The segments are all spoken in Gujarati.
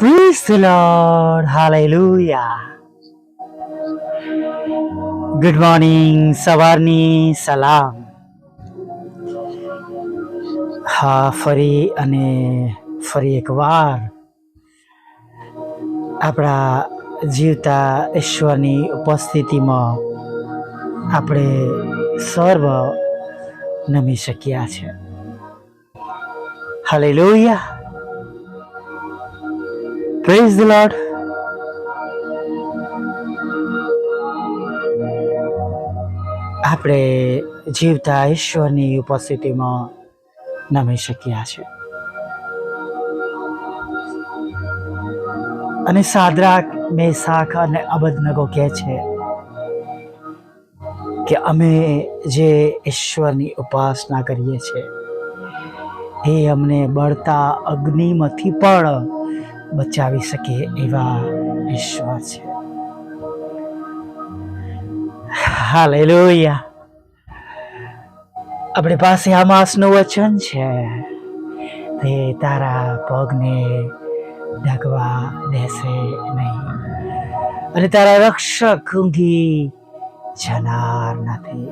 Praise the Lord. Hallelujah. Good morning સવારની સલામ હા ફરી અને ફરી એકવાર આપણા જીવતા ઈશ્વરની ઉપસ્થિતિમાં આપણે સર્વ નમી શક્યા છે હાલેલુયા પ્રેઝ ધ લોર્ડ આપણે જીવતા ઈશ્વરની ઉપસ્થિતિમાં નમી શક્યા છે અને સાદરાક, મેસાખ અને અબદનગો કહે છે કે અમે જે ઈશ્વરની ઉપાસના કરીએ છીએ, એ અમને બળતા અગ્નિમાંથી પણ બચાવી શકે એવા ઈશ્વર છે. હાલેલુયા. આપણી પાસે આ માસનું વચન છે. તે તારા પગને ઢગવા દેશે નહીં. અને તારા રક્ષક ઊંઘી જનાર નથી.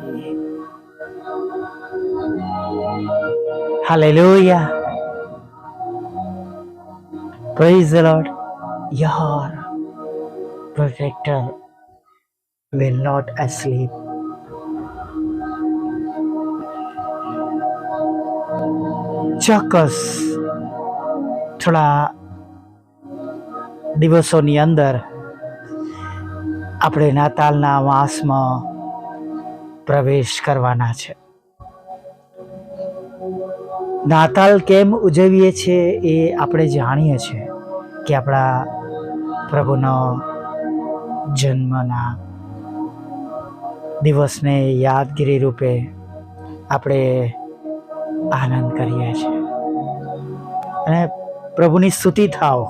Hallelujah. Praise Lord your protector will not asleep. ચોક્કસ થોડા દિવસોની અંદર આપણે નાતાલના માસમાં પ્રવેશ કરવાના છે. નાતાલ કેમ ઉજવીએ છીએ એ આપણે જાણીએ છીએ. કે આપણા પ્રભુનો જન્મના દિવસને યાદગીરી રૂપે આપણે આનંદ કરીએ છીએ. અને પ્રભુની સ્તુતિ થાવ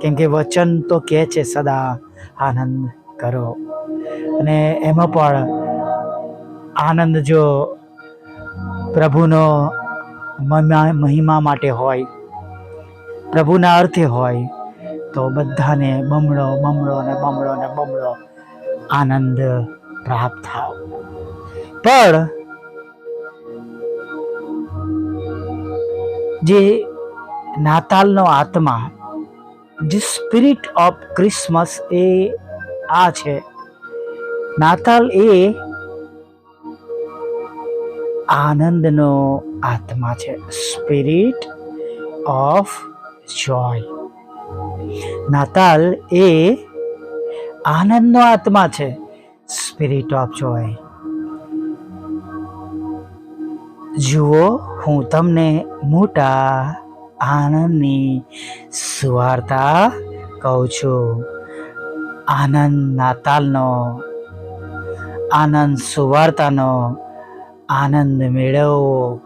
કેમ કે વચન તો કહે છે, સદા આનંદ કરો. અને એમાં પણ આનંદ જો પ્રભુનો મહિમા માટે હોય, પ્રભુના અર્થે હોય તો બધાને બમણો બમણો ને બમણો ને બમણો આનંદ પ્રાપ્ત થાવ. પણ જે નાતાલનો આત્મા, જે સ્પિરિટ ઓફ ક્રિસમસ એ આ છે. નાતાલ એ આનંદનો આત્મા છે. સ્પિરિટ ઓફ જોય નાતાલ એ આનંદનો આત્મા છે. સ્પિરિટ ઓફ જોય જુઓ, હું તમને મોટા આનંદની સુવાર્તા કહું છું. આનંદ નાતાલનો, આનંદ સુવાર્તાનો આનંદ મેળવવો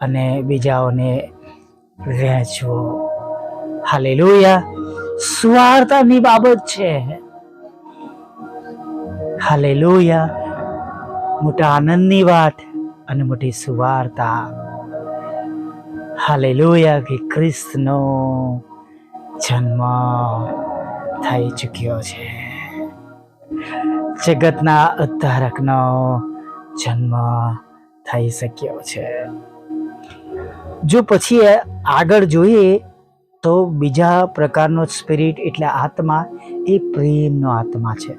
અને બીજાઓને વહેંચવો. હાલેલુયા સુવાર્તાની બાબત છે. હાલેલુયા. મોટા આનંદની વાત અને મોટી સુવાર્તા. હાલેલુયા કે ખ્રિસ્તનો જન્મ થઈ ચૂક્યો છે. જગતના ઉદ્ધારકનો જન્મ થઈ શક્યો છે. જો પછી આગળ જોઈએ તો બીજા પ્રકારનો સ્પિરિટ એટલે આત્મા એ પ્રેમનો આત્મા છે.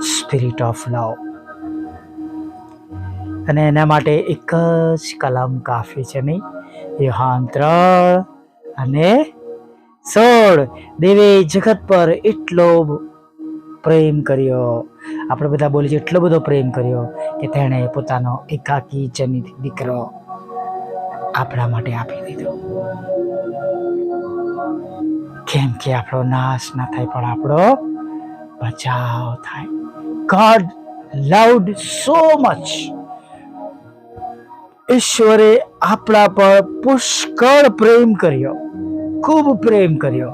Spirit of love. અને એના માટે એક જ કલમ કાફી છે નહીં? યુહાન ત્રણ અને સોળ. દેવે જગત પર એટલો પ્રેમ કર્યો. આપણે બધા બોલીએ છીએ, એટલો બધો પ્રેમ કર્યો કે તેણે પોતાનો એકાકી જનિત દીકરો આપણા માટે આપી દીધો. કેમ કે આપણો નાશ ના થાય, પણ આપણો બચાવ થાય. ગોડ લવડ સો મચ ઈશ્વરે આપણા પર પુષ્કળ પ્રેમ કર્યો. ખૂબ પ્રેમ કર્યો.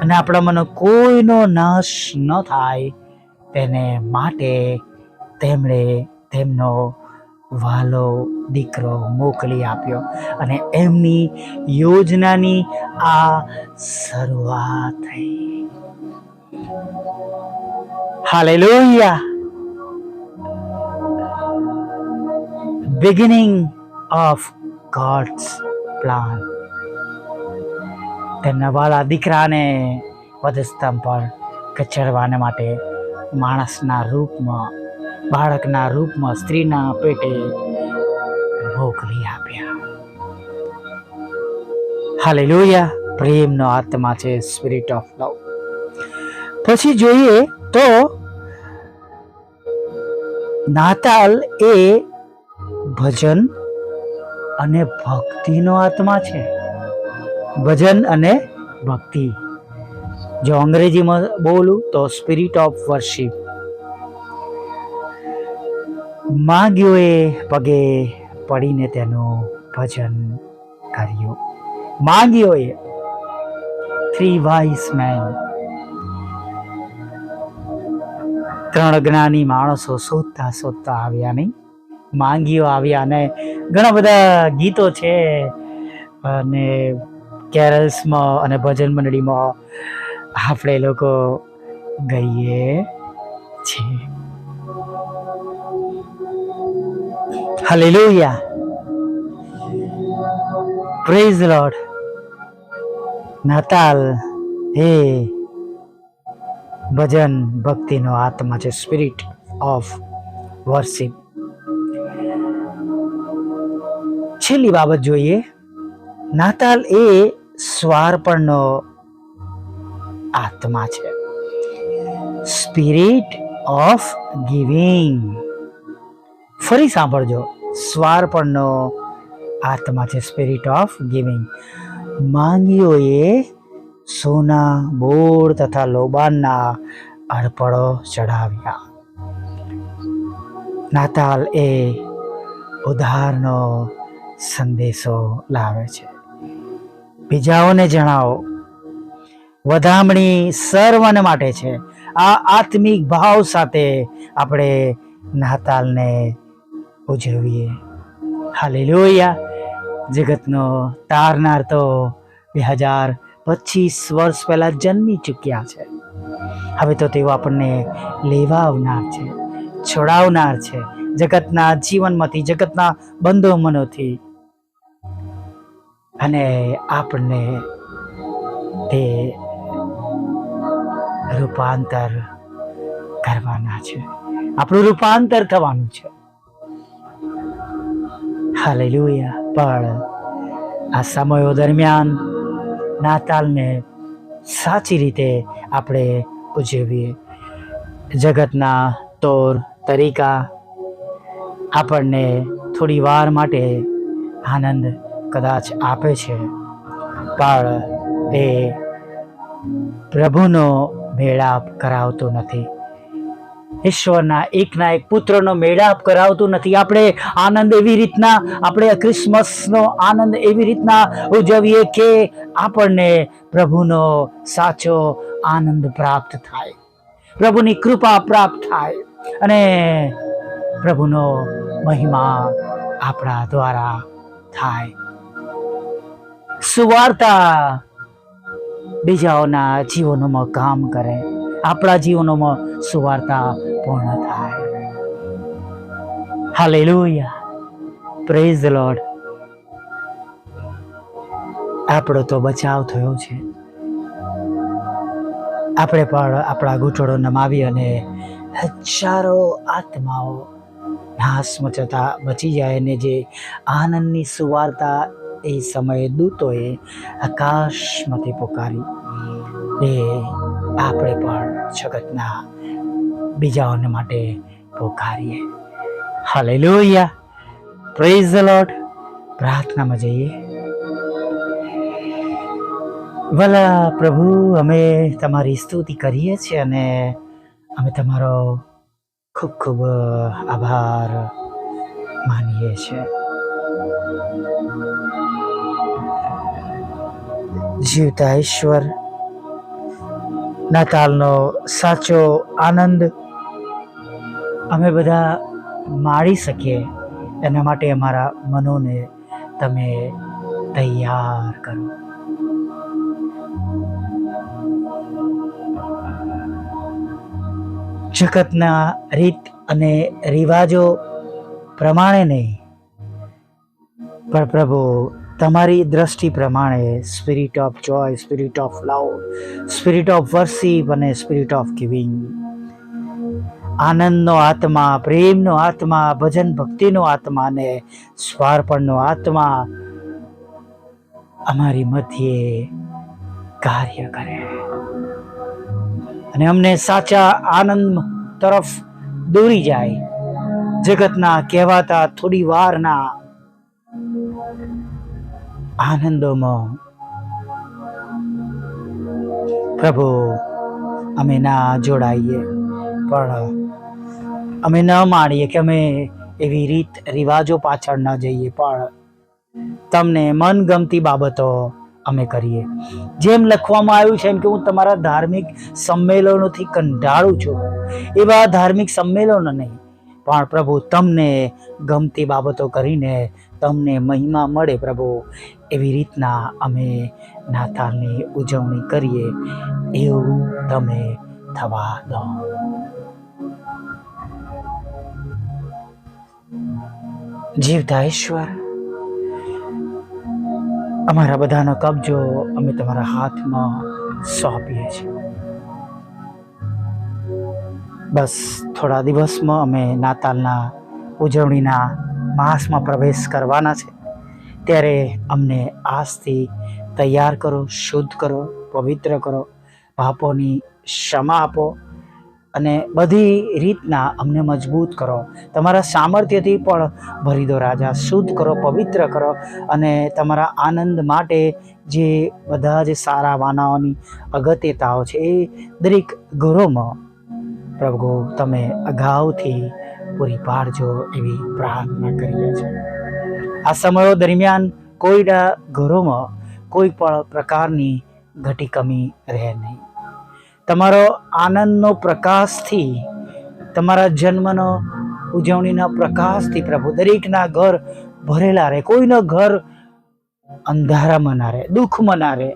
અને આપણામાંનો કોઈનો નાશ ન થાય તેને માટે તેમણે તેમનો વાલો દીકરો મોકલી આપ્યો અને એમની યોજનાની આ શરૂઆત થઈ. Hallelujah beginning of God's plan તેમના વાળા દીકરાને વધસ્તંભ પર કચડવાને માટે માણસના રૂપમાં, બાળકના રૂપમાં, સ્ત્રીના પેટે મોકલી આપ્યા હાલેલુયા. પ્રેમનો આત્મા છે સ્પિરિટ ઓફ લવ પછી જોઈએ તો નાતાલ એ ભજન અને ભક્તિનો આત્મા છે. ભજન અને ભક્તિ. જો અંગ્રેજીમાં બોલું તો સ્પિરિટ ઓફ વર્શિપ માગ્યોએ પગે પડીને તેનું ભજન કર્યું. માંગ્યો એ. થ્રી વાઇસ મેન ત્રણ જ્ઞાની માણસો શોધતા શોધતા આવ્યા નહીં. માંગીઓ આવ્યા અને ઘણા બધા ગીતો છે. અને કેરલ્સમાં અને ભજન મંડળીમાં આપણે લોકો ગઈએ. Hallelujah praise Lord. નાતાલ એ ભજન ભક્તિનો આત્મા છે સ્પિરિટ ઓફ વર્શિપ છેલ્લી બાબત જોઈએ નાતાલ એ સ્વાર્પણનો આત્મા છે સ્પિરિટ ઓફ ગિવિંગ ફરી સાંભળજો સ્વાર્પણનો આત્મા છે સ્પિરિટ ઓફ ગિવિંગ માંગીઓએ સોના બોર તથા લોબાનના અર્પણો ચડાવ્યા નાતાલ એ ઉધારનો સંદેશો લાવે છે. બીજાઓને જણાવો. વધામણી સર્વને માટે છે. આ આત્મિક ભાવ સાથે આપણે નાતાલને ઉજવીએ. હાલેલુયા. જગતનો તારનાર તો બે હજાર પચીસ વર્ષ પહેલાં જન્મી ચૂક્યા છે. હવે તો તેઓ આપણને લેવા આવનાર છે, છોડાવનાર છે. જગતના જીવનમાંથી, જગતના બંધોમનોથી. અને આપણને તે રૂપાંતર કરવાના છે. આપણું રૂપાંતર થવાનું છે. હાલેલુયા પણ આ સમયો દરમિયાન નાતાલને સાચી રીતે આપણે ઉજવીએ. જગતના તોર તરીકા આપણને થોડી વાર માટે આનંદ કદાચ આપે છે. પણ એ પ્રભુનો મેળાપ કરાવતો નથી. ઈશ્વરના એકના એક પુત્રનો મેળાપ કરાવતું નથી. આપણે આનંદ એવી રીતના, આપણે ક્રિસમસનો આનંદ એવી રીતના ઉજવીએ કે આપણને પ્રભુનો સાચો આનંદ પ્રાપ્ત થાય. પ્રભુની કૃપા પ્રાપ્ત થાય અને પ્રભુનો મહિમા આપણા દ્વારા થાય. સુવાર્તા બીજાઓના જીવનોમાં કામ કરે. આપણા જીવનોમાં સુવાર્તા પૂર્ણ થાય. હાલેલુયા. પ્રેઝ લોર્ડ આપણો તો બચાવ થયો છે. આપણે પણ આપણા ઘૂંટડો નમાવી અને હજારો આત્માઓ નાશ મચતા બચી જાય અને જે આનંદની સુવાર્તા એ સમયે દૂતોએ આકાશમાંથી પોકારી. એ આપણે પણ જગતના બીજાઓને માટે પોકારીએ. હાલેલુયા પ્રેઝ ધ લોર્ડ પ્રાર્થનામાં જઈએ. ભલા પ્રભુ, અમે તમારી સ્તુતિ કરીએ છીએ અને અમે તમારો ખૂબ ખૂબ આભાર માનીએ છીએ. જીવતા ઈશ્વર, નાતાલનો સાચો આનંદ અમે બધા માણી શકીએ. એના માટે અમારા મનોને તમે તૈયાર કરો. જગતના રીત અને રિવાજો પ્રમાણે નહીં, પણ પ્રભુ, તમારી દ્રષ્ટિ પ્રમાણે spirit of joy spirit of love spirit of worship અને સ્પિરિટ ઓફ ગિવિંગ આનંદનો આત્મા, પ્રેમનો આત્મા, ભજન ભક્તિનો આત્મા અને સ્વાર્પણનો આત્મા અમારી મધ્યે કાર્ય કરે. અને અમને સાચા આનંદ તરફ દોરી જાય. જગતના કહેવાતા થોડી વારના આનંદોમાં પ્રભુ અમે ના જોડાઈએ. પણ અમે ન માણીએ કે અમે એવી રીત રિવાજો પાછળ ન જઈએ, પણ તમને મનગમતી બાબતો અમે કરીએ. જેમ લખવામાં આવ્યું છે એમ કે હું તમારા ધાર્મિક સંમેલનોથી કંટાળું છું. એવા ધાર્મિક સંમેલનો નહીં, પણ પ્રભુ, તમને ગમતી બાબતો કરીને તમને મહિમા મળે પ્રભુ. એવી રીતના અમે નાતાલની ઉજવણી કરીએ, એવું તમે થવા દો. જીવતા ઈશ્વર. અમારા બધાનો કબજો અમે તમારા હાથમાં સોંપીએ છીએ. બસ થોડા દિવસમાં અમે નાતાલના ઉજવણીના માસમાં પ્રવેશ કરવાના છે. ત્યારે અમને આજથી તૈયાર કરો, શુદ્ધ કરો, પવિત્ર કરો, પાપોની ક્ષમા આપો. અને બધી રીતના અમને મજબૂત કરો. તમારા સામર્થ્યથી પણ ભરી દો રાજા. શુદ્ધ કરો, પવિત્ર કરો અને તમારા આનંદ માટે જે બધા જે સારા વાનાઓની અગત્યતાઓ છે એ દરેક ઘરોમાં પ્રભુ તમે અગાઉથી પૂરી પાડજો એવી પ્રાર્થના કરીએ છીએ આ સમયો દરમિયાન કોઈના ઘરોમાં કોઈ પણ પ્રકારની ઘટી કમી રહે નહીં. તમારો આનંદનો પ્રકાશથી, તમારા જન્મનો ઉજવણીના પ્રકાશથી પ્રભુ, દરેકના ઘર ભરેલા રહે, કોઈનો ઘર અંધારામાં ના રહે દુઃખમાં ના રહે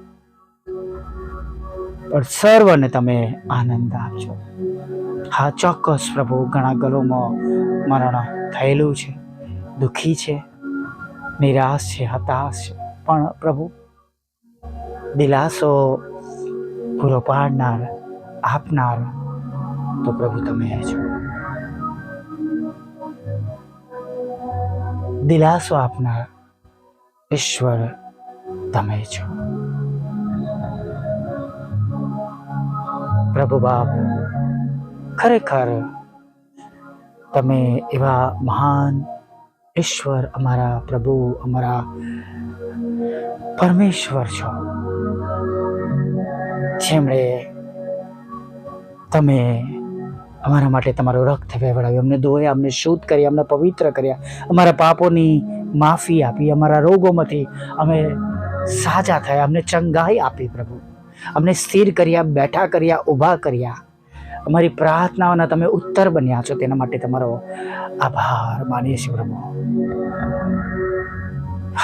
પણ સર્વને તમે આનંદ આપજો. હા, ચોક્કસ પ્રભુ, ઘણા ઘરોમાં મરણ થયેલું છે, દુઃખી છે, નિરાશ છે, હતાશ છે, પણ પ્રભુ, દિલાસો પૂરો પાડનાર આપનાર, તો પ્રભુ તમે છો. દિલાસો આપનાર, ઈશ્વર, તમે છો. પ્રભુ બાપ, ખરેખર તમે એવા મહાન ઈશ્વર, અમારા પ્રભુ, અમારા પરમેશ્વર છો. જેમણે તમે અમારા માટે તમારો રક્ત વહેવડાવ્યો અમને ધોયા અમને શુદ્ધ કર્યા, અમને પવિત્ર કર્યા. અમારા પાપોની માફી આપી, અમારા રોગોમાંથી અમે સાજા થયા, અમને ચંગાઈ આપી પ્રભુ. અમને સ્થિર કર્યા, બેઠા કર્યા, ઊભા કર્યા. અમારી પ્રાર્થનાઓના તમે ઉત્તર બન્યા છો. તેના માટે તમારો આભાર માનીએ છીએ પ્રભુ.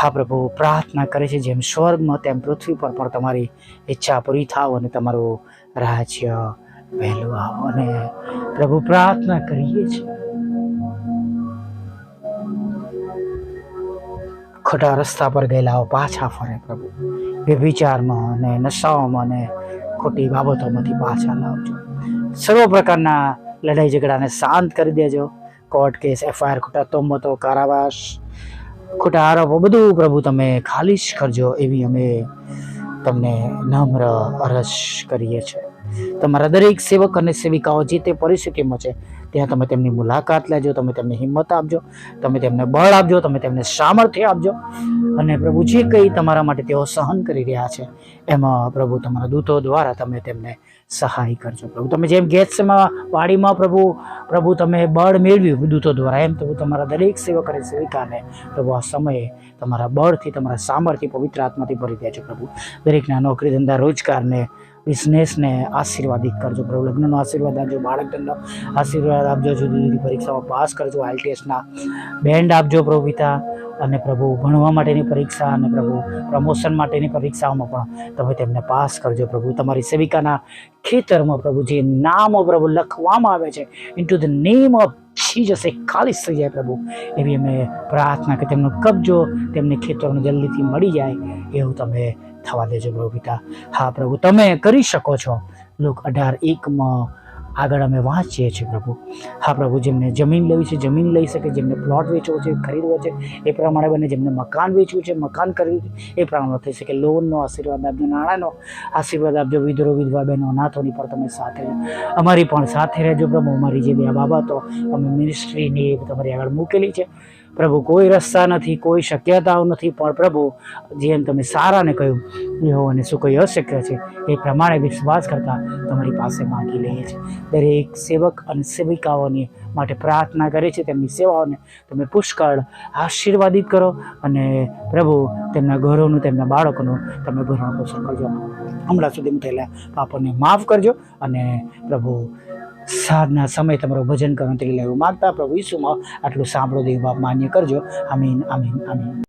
હા પ્રભુ, પ્રાર્થના કરે છે જેમ સ્વર્ગમાં, તેમ પૃથ્વી પર પણ તમારી ઈચ્છા પૂરી થાવ અને તમારું રાજ્ય વહેલું આવો અને પ્રભુ પ્રાર્થના કરીએ છીએ. ખોટા રસ્તા પર ગયેલાઓ પાછા ફરે પ્રભુ. વ્યભિચારમાં અને નશાઓમાં અને ખોટી બાબતોમાંથી પાછા લાવજો. સર્વ પ્રકારના લડાઈ ઝઘડાને શાંત કરી દેજો. કોર્ટ કેસ, એફઆઈઆર, ખોટા તોમતો, કારાવાસ, ખોટા આરોપો, બધું પ્રભુ તમે ખાલીશ કરજો એવી અમે તમને નમ્ર અરજ કરીએ છીએ. તમારા દરેક સેવક અને સેવિકાઓ જે તે પરિસ્થિતિમાં છે, ત્યાં તમે તેમની મુલાકાત લેજો, તમે તેમને હિંમત આપજો, તમે તેમને બળ આપજો, તમે તેમને સામર્થ્ય આપજો. અને પ્રભુ જે કંઈ તમારા માટે તેઓ સહન કરી રહ્યા છે, એમાં પ્રભુ તમારા દૂતો દ્વારા તમે તેમને સહાય કરજો. પ્રભુ, તમે જેમ ગેસમાં વાડીમાં પ્રભુ પ્રભુ તમે બળ મેળવ્યું દૂતો દ્વારા, એમ પ્રભુ તમારા દરેક સેવક અને સેવિકાને પ્રભુ આ સમયે તમારા બળથી, તમારા સામર્થ્ય પવિત્ર આત્માથી ભરી દેજો પ્રભુ. દરેકના નોકરી ધંધા રોજગારને બિઝનેસને આશીર્વાદિત કરજો, પ્રભુ લગ્નનો આશીર્વાદ આપજો બાળકનો આશીર્વાદ આપજો, જુદી જુદી પરીક્ષામાં પાસ કરજો આઈટીએસના બેન્ડ આપજો પ્રભુ પિતા અને પ્રભુ ભણવા માટેની પરીક્ષા અને પ્રભુ પ્રમોશન માટેની પરીક્ષાઓમાં પણ તમે તેમને પાસ કરજો પ્રભુ. તમારી સેવિકાના ખેતરમાં પ્રભુ જે નામો પ્રભુ લખવામાં આવે છે into the name of Jesus એ ખાલીસ થઈ જાય પ્રભુ. એવી અમે પ્રાર્થના કે તેમનો કબજો તેમને ખેતરોને જલ્દીથી મળી જાય, એવું તમે થવા દેજો પ્રભુ પિતા. હા પ્રભુ, તમે કરી શકો છો. લોક, અઢાર એકમાં આગળ અમે વાંચીએ છીએ પ્રભુ. હા પ્રભુ, જેમને જમીન લેવી છે, જમીન લઈ શકે, જેમને પ્લોટ વેચવો છે, ખરીદવો છે, એ પ્રમાણે બને, જેમને મકાન વેચવું છે, મકાન ખરીદવું છે, એ પ્રમાણે થઈ શકે. લોનનો આશીર્વાદ આપજો, નાણાંનો આશીર્વાદ આપજો, વિધરો વિધવા બહેનો, અનાથોની પણ તમે સાથે અમારી પણ સાથે રહેજો પ્રભુ. અમારી જે બે બાબતો, અમે મિનિસ્ટ્રીની તમારી આગળ મૂકેલી છે. પ્રભુ, કોઈ રસ્તા નથી, કોઈ શક્યતાઓ નથી, પણ પ્રભુ, જેમ તમે સારાને કહ્યું એવો અને શું કોઈ અશક્ય છે. એ પ્રમાણે વિશ્વાસ કરતાં તમારી પાસે માંગી લઈએ છીએ દરેક સેવક અને સેવિકાઓની માટે પ્રાર્થના કરે છે. તેમની સેવાઓને તમે પુષ્કળ આશીર્વાદિત કરો અને પ્રભુ, તેમના ઘરોનું, તેમના બાળકોનું તમે ભરણ પોષણ કરજો. હમણાં સુધી થયેલા પાપોને માફ કરજો અને પ્રભુ સાધના સમય તમારો ભજન કરો તે લેવું. માગતા પ્રભુ ઈસુમાં આટલું સાંભળો દેવ બાપ માન્ય કરજો. આમીન આમીન આમીન.